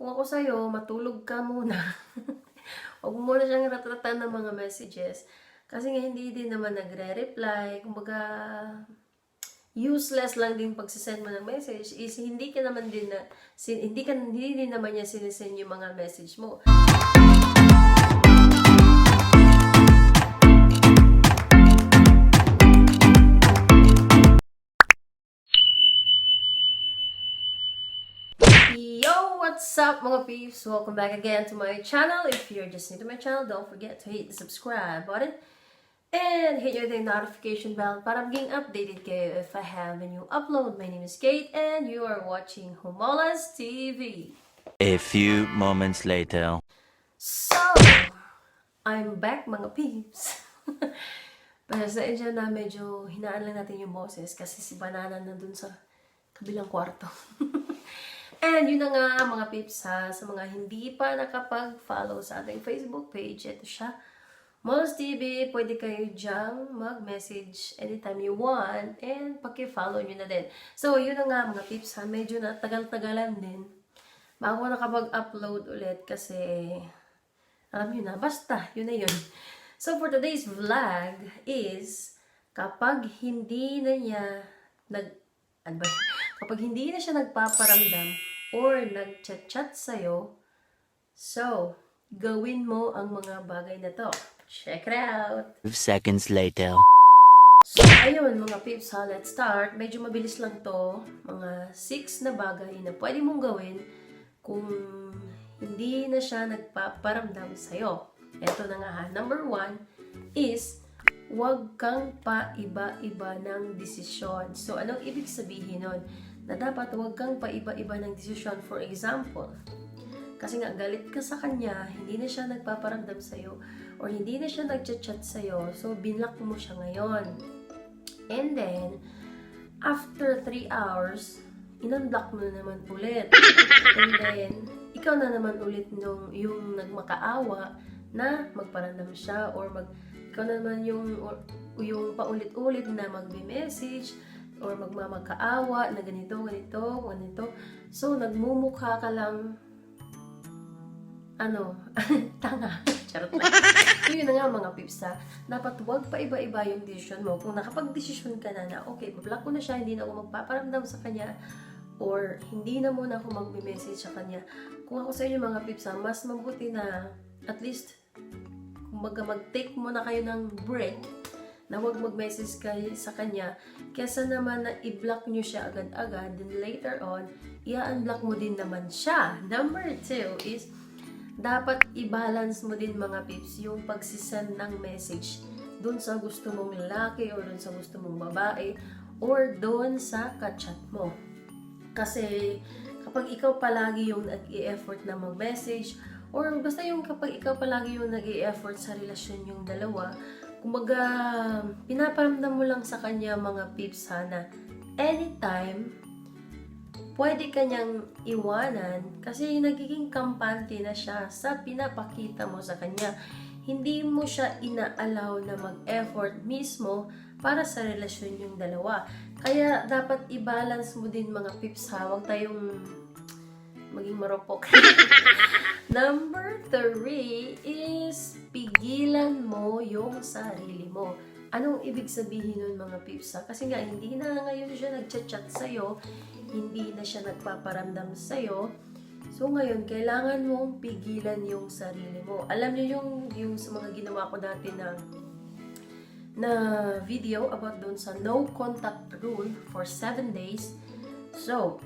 kung ako sa'yo, matulog ka muna. Huwag muna siyang ratratan ng mga messages. Kasi nga hindi din naman nagre-reply. Kumbaga, useless lang din pagsisend mo ng message is hindi ka naman din na hindi ka hindi din naman niya sinesend yung mga message mo. What's up mga peeps? Welcome back again to my channel. If you're just new to my channel, don't forget to hit the subscribe button and hit your notification bell para maging updated kayo if I have a new upload. My name is Kate and you are watching Humolas TV. A few moments later. So, I'm back mga peeps. Pero sa dyan na medyo hinaan lang natin yung boses kasi si Banana nandun sa kabilang kwarto. And yun na nga mga peeps ha, sa mga hindi pa nakapag-follow sa ating Facebook page, ito siya. Mols TV, pwede kayo dyan mag-message anytime you want and paki-follow nyo na din. So, yun na nga mga peeps ha, medyo na tagal-tagalan din bago nakapag-upload ulit kasi alam nyo na, basta, yun na yun. So, for today's vlog is kapag hindi na niya nag, ano ba, kapag hindi na siya nagpaparamdam or nag-chat-chat sa'yo, so, gawin mo ang mga bagay na to. Check it out! Seconds later. So, ayun mga peeps ha, let's start. Medyo mabilis lang to. Mga 6 na bagay na pwede mong gawin kung hindi na siya nagpaparamdam sa'yo. Ito na nga ha. Number 1 is huwag kang paiba-iba ng desisyon. So, anong ibig sabihin nun? Na dapat huwag kang paiba-iba ng desisyon. For example, kasi nga, galit ka sa kanya, hindi na siya nagpaparamdam sa'yo, or hindi na siya nagchat-chat sa'yo, so binlock mo siya ngayon. And then, after 3 hours, in-unblock mo na naman ulit. And then, ikaw na naman ulit nung, yung nagmakaawa na magparamdam siya, or mag, ikaw na naman yung, or, yung paulit-ulit na magme-message, or magmamakaawa na ganito, ganito, ganito. So, nagmumukha ka lang ano, tanga. Charot lang. so, yun na nga mga pips ha. Dapat huwag pa iba-iba yung decision mo. Kung nakapag-desisyon ka na na, okay, bablock ko na siya, hindi na ako magpaparamdam sa kanya, or hindi na muna ako magme-message sa kanya. Kung ako sa inyo mga pips ha, mas mabuti na at least kumbaga mag-take muna kayo ng break na huwag mag-message kayo sa kanya kesa naman na i-block nyo siya agad-agad then later on, i-unblock mo din naman siya. Number two is dapat i-balance mo din mga pips yung pagsisend ng message dun sa gusto mong lalaki or dun sa gusto mong babae or dun sa kachat mo. Kasi kapag ikaw palagi yung nag-i-effort na mag-message or basta yung kapag ikaw palagi yung nag effort sa relasyon yung dalawa, kumbaga pinaparamdam mo lang sa kanya mga pips ha na anytime pwede kanyang iwanan kasi nagiging kampante na siya sa pinapakita mo sa kanya. Hindi mo siya inaalaw na mag-effort mismo para sa relasyon yung dalawa. Kaya dapat i-balance mo din mga pips ha. Huwag tayong maging marupok. Number three is pigilan mo yung sarili mo. Anong ibig sabihin nun mga pips ha? Kasi nga, hindi na ngayon siya nag-chat sa'yo, hindi na siya nagpaparamdam sa'yo. So ngayon, kailangan mong pigilan yung sarili mo. Alam niyo yung, yung sa mga ginawa ko dati na na video about doon sa no contact rule for 7 days. So,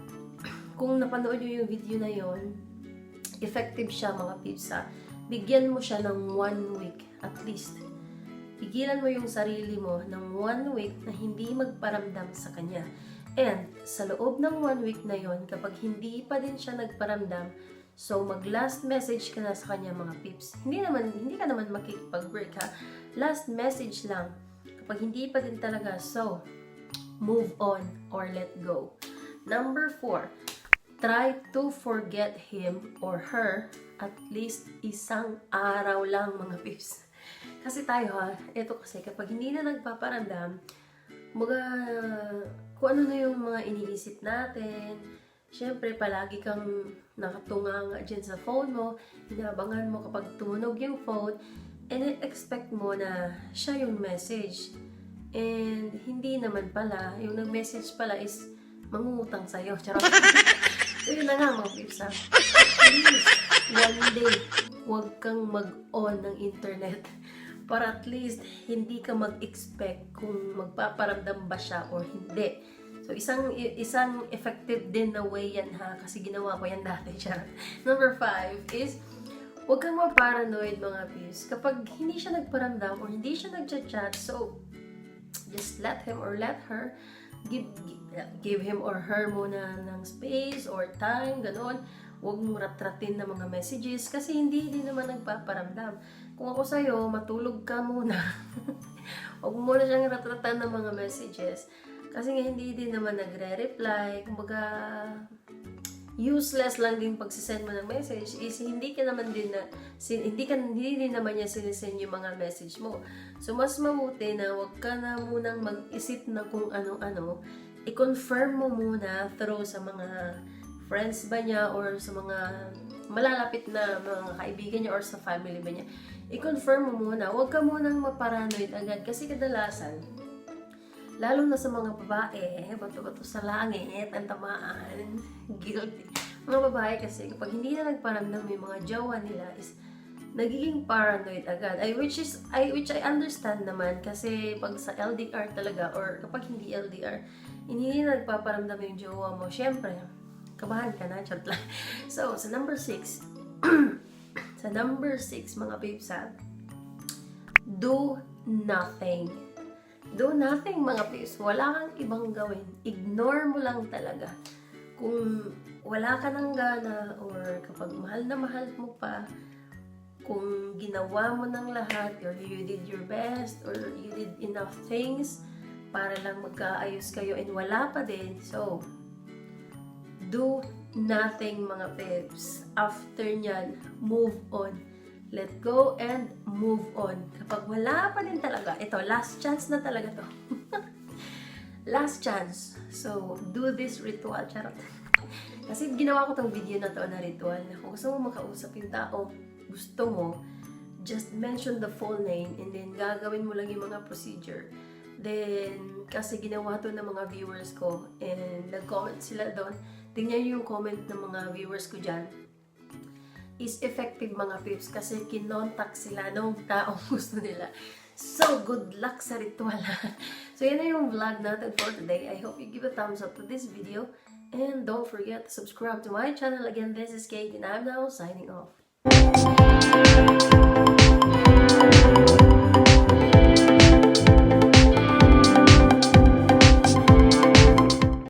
kung napanood niyo yung video na yon, effective siya mga pips ha. Bigyan mo siya ng one week at least pigilan mo yung sarili mo ng one week na hindi magparamdam sa kanya. And sa loob ng one week na yon, kapag hindi pa din siya nagparamdam, so mag last message ka na sa kanya mga pips. Hindi naman hindi ka naman makikipag-break ha. Last message lang. Kapag hindi pa din talaga, so move on or let go. Number four, try to forget him or her at least isang araw lang mga pips. Kasi tayo ha, ito kasi kapag hindi na nagpaparamdam, mga kung ano na yung mga iniisip natin, Siyempre, palagi kang nakatunga nga dyan sa phone mo, inabangan mo kapag tumunog yung phone, and expect mo na siya yung message. And hindi naman pala, yung nag-message pala is mangungutang sa'yo. Charot. so, yun na nga mga pipsa. Please, one day, huwag kang mag-on ng internet para at least hindi ka mag-expect kung magpaparamdam ba siya or hindi. So, isang isang effective din na way yan ha, kasi ginawa ko yan dati siya. Number five is, huwag kang ma-paranoid mga peeps. Kapag hindi siya nagparamdam or hindi siya nagchat-chat, so, just let him or let her give give him or her muna ng space or time, ganon. Huwag mong ratratin ng mga messages kasi hindi din naman nagpaparamdam. Kung ako sa'yo, matulog ka muna. Huwag mo muna siyang ratratan ng mga messages. Kasi nga hindi din naman nagre-reply. Kumbaga, useless lang din pagsisend mo ng message is hindi ka naman din na sin, hindi ka hindi din naman niya sinisend yung mga message mo. So mas mabuti na wag ka na munang mag-isip na kung ano-ano. I-confirm mo muna through sa mga friends ba niya or sa mga malalapit na mga kaibigan niya or sa family ba niya. I-confirm mo muna. Huwag ka munang maparanoid agad kasi kadalasan Lalo na sa mga babae, bato-bato sa langit, ang tamaan, guilty. Mga babae kasi, kapag hindi na nagparamdam yung mga jowa nila is nagiging paranoid agad. I, which is, I, which I understand naman kasi pag sa LDR talaga or kapag hindi LDR, hindi na nagpaparamdam yung jowa mo, syempre, kabahan ka na, chat lang. So, sa number 6, sa number 6, mga babes ha, do nothing. Do nothing mga babes. Wala kang ibang gawin. Ignore mo lang talaga. Kung wala ka ng gana or kapag mahal na mahal mo pa, kung ginawa mo ng lahat or you did your best or you did enough things para lang magkaayos kayo and wala pa din. So, do nothing mga babes. After nyan, move on. Let go and move on. Kapag wala pa din talaga, ito, last chance na talaga to. last chance. So, do this ritual. Charot. Kasi ginawa ko tong video na to na ritual na kung gusto mo makausap yung tao, gusto mo, just mention the full name and then gagawin mo lang yung mga procedure. Then, kasi ginawa to ng mga viewers ko and nag-comment sila doon. Tingnan niyo yung comment ng mga viewers ko dyan is effective mga pips kasi kinontak sila nung taong gusto nila. So, good luck sa ritual. so, yan na yung vlog natin for today. I hope you give a thumbs up to this video. And don't forget to subscribe to my channel. Again, this is Kate and I'm now signing off.